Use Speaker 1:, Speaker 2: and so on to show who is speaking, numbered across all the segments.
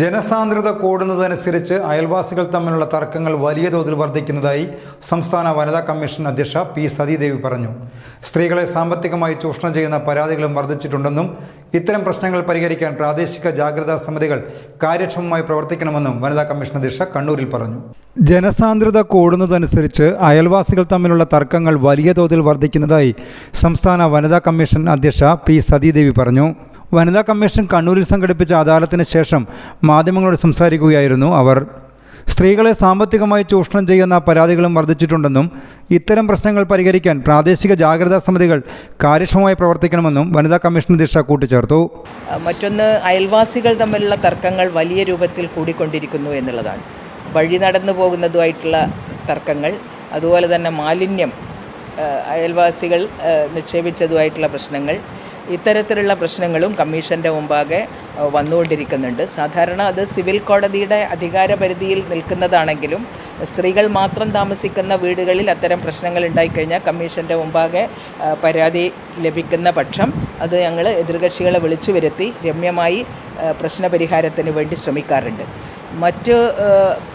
Speaker 1: ജനസാന്ദ്രത കൂടുന്നതനുസരിച്ച് അയൽവാസികൾ തമ്മിലുള്ള തർക്കങ്ങൾ വലിയ തോതിൽ വർദ്ധിക്കുന്നതായി സംസ്ഥാന വനിതാ കമ്മീഷൻ അധ്യക്ഷ പി സതീദേവി പറഞ്ഞു. സ്ത്രീകളെ സാമ്പത്തികമായി ചൂഷണം ചെയ്യുന്ന പരാതികളും വർദ്ധിച്ചിട്ടുണ്ടെന്നും ഇത്തരം പ്രശ്നങ്ങൾ പരിഹരിക്കാൻ പ്രാദേശിക ജാഗ്രതാ സമിതികൾ കാര്യക്ഷമമായി പ്രവർത്തിക്കണമെന്നും വനിതാ കമ്മീഷൻ അധ്യക്ഷ കണ്ണൂരിൽ പറഞ്ഞു. ജനസാന്ദ്രത കൂടുന്നതനുസരിച്ച് അയൽവാസികൾ തമ്മിലുള്ള തർക്കങ്ങൾ വലിയ തോതിൽ വർദ്ധിക്കുന്നതായി സംസ്ഥാന വനിതാ കമ്മീഷൻ അധ്യക്ഷ പി സതീദേവി പറഞ്ഞു. വനിതാ കമ്മീഷൻ കണ്ണൂരിൽ സംഘടിപ്പിച്ച അദാലത്തിന് ശേഷം മാധ്യമങ്ങളോട് സംസാരിക്കുകയായിരുന്നു അവർ. സ്ത്രീകളെ സാമ്പത്തികമായി ചൂഷണം ചെയ്യുന്ന പരാതികളും വർദ്ധിച്ചിട്ടുണ്ടെന്നും ഇത്തരം പ്രശ്നങ്ങൾ പരിഹരിക്കാൻ പ്രാദേശിക ജാഗ്രതാ സമിതികൾ കാര്യക്ഷമമായി പ്രവർത്തിക്കണമെന്നും വനിതാ കമ്മീഷൻ അധ്യക്ഷ കൂട്ടിച്ചേർത്തു.
Speaker 2: മറ്റൊന്ന് അയൽവാസികൾ തമ്മിലുള്ള തർക്കങ്ങൾ വലിയ രൂപത്തിൽ കൂടിക്കൊണ്ടിരിക്കുന്നു എന്നുള്ളതാണ്. വഴി നടന്നു പോകുന്നതുമായിട്ടുള്ള തർക്കങ്ങൾ അതുപോലെ തന്നെ മാലിന്യം അയൽവാസികൾ നിക്ഷേപിച്ചതുമായിട്ടുള്ള പ്രശ്നങ്ങൾ ഇത്തരത്തിലുള്ള പ്രശ്നങ്ങളും കമ്മീഷന്റെ മുമ്പാകെ വന്നുകൊണ്ടിരിക്കുന്നുണ്ട്. സാധാരണ അത് സിവിൽ കോടതിയുടെ അധികാര പരിധിയിൽ നിൽക്കുന്നതാണെങ്കിലും സ്ത്രീകൾ മാത്രം താമസിക്കുന്ന വീടുകളിൽ അത്തരം പ്രശ്നങ്ങൾ ഉണ്ടായിക്കഴിഞ്ഞാൽ കമ്മീഷന്റെ മുമ്പാകെ പരാതി ലഭിക്കുന്ന പക്ഷം അത് ഞങ്ങൾ എതിർകക്ഷികളെ വിളിച്ചു വരുത്തി രമ്യമായി പ്രശ്നപരിഹാരത്തിന് വേണ്ടി ശ്രമിക്കാറുണ്ട്. മറ്റ്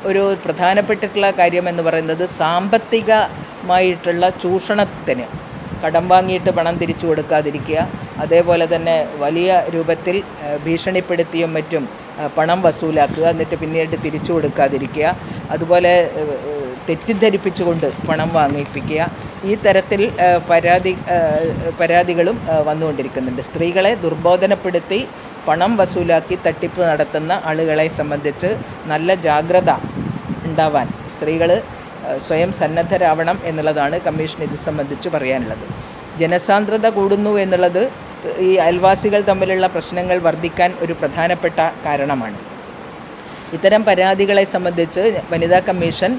Speaker 2: ഒരു പ്രധാനപ്പെട്ടിട്ടുള്ള കാര്യം എന്ന് പറയുന്നത് സാമ്പത്തികമായിട്ടുള്ള ചൂഷണത്തിന് കടം വാങ്ങിയിട്ട് പണം തിരിച്ചു കൊടുക്കാതിരിക്കുക. അതേപോലെ തന്നെ വലിയ രൂപത്തിൽ ഭീഷണിപ്പെടുത്തിയും മറ്റും പണം വസൂലാക്കുക. എന്നിട്ട് പിന്നീട് തിരിച്ചു കൊടുക്കാതിരിക്കുക. അതുപോലെ തെറ്റിദ്ധരിപ്പിച്ചുകൊണ്ട് പണം വാങ്ങിപ്പിക്കുക. ഈ തരത്തിൽ പരാതി പരാതികളും വന്നുകൊണ്ടിരിക്കുന്നുണ്ട്. സ്ത്രീകളെ ദുർബോധനപ്പെടുത്തി പണം വസൂലാക്കി തട്ടിപ്പ് നടത്തുന്ന ആളുകളെ സംബന്ധിച്ച് നല്ല ജാഗ്രത ഉണ്ടാവാൻ സ്ത്രീകൾ സ്വയം സന്നദ്ധരാവണം എന്നുള്ളതാണ് കമ്മീഷൻ ഇത് സംബന്ധിച്ച് പറയാനുള്ളത്. ജനസാന്ദ്രത കൂടുന്നു എന്നുള്ളത് ഈ അയൽവാസികൾ തമ്മിലുള്ള പ്രശ്നങ്ങൾ വർദ്ധിക്കാൻ ഒരു പ്രധാനപ്പെട്ട കാരണമാണ്. ഇത്തരം പരാതികളെ സംബന്ധിച്ച് വനിതാ കമ്മീഷൻ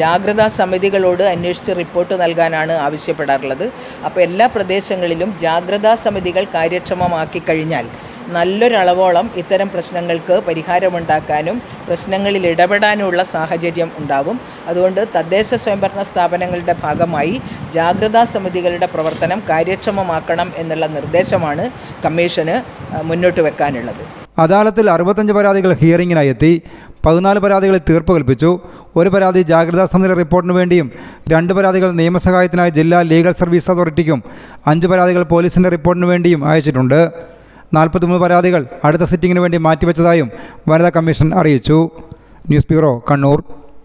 Speaker 2: ജാഗ്രതാ സമിതികളോട് അന്വേഷിച്ച് റിപ്പോർട്ട് നൽകാനാണ് ആവശ്യപ്പെടാറുള്ളത്. അപ്പോൾ എല്ലാ പ്രദേശങ്ങളിലും ജാഗ്രതാ സമിതികൾ കാര്യക്ഷമമാക്കി കഴിഞ്ഞാൽ നല്ലൊരളവോളം ഇത്തരം പ്രശ്നങ്ങൾക്ക് പരിഹാരമുണ്ടാക്കാനും പ്രശ്നങ്ങളിൽ ഇടപെടാനുമുള്ള സാഹചര്യം ഉണ്ടാവും. അതുകൊണ്ട് തദ്ദേശ സ്വയംഭരണ സ്ഥാപനങ്ങളുടെ ഭാഗമായി ജാഗ്രതാ സമിതികളുടെ പ്രവർത്തനം കാര്യക്ഷമമാക്കണം എന്നുള്ള നിർദ്ദേശമാണ് കമ്മീഷന് മുന്നോട്ട് വെക്കാനുള്ളത്.
Speaker 1: അദാലത്തിൽ അറുപത്തഞ്ച് പരാതികൾ ഹിയറിങ്ങിനായി എത്തി. പതിനാല് പരാതികളിൽ തീർപ്പ് കൽപ്പിച്ചു. ഒരു പരാതി ജാഗ്രതാ സമിതി റിപ്പോർട്ടിന് വേണ്ടിയും രണ്ട് പരാതികൾ നിയമസഹായത്തിനായി ജില്ലാ ലീഗൽ സർവീസ് അതോറിറ്റിക്കും അഞ്ച് പരാതികൾ പോലീസിന്റെ റിപ്പോർട്ടിന് വേണ്ടിയും അയച്ചിട്ടുണ്ട്. നാൽപ്പത്തിമൂന്ന് പരാതികൾ അടുത്ത സിറ്റിംഗിന് വേണ്ടി മാറ്റിവെച്ചതായും വനിതാ കമ്മീഷൻ അറിയിച്ചു. News bureau Kannur.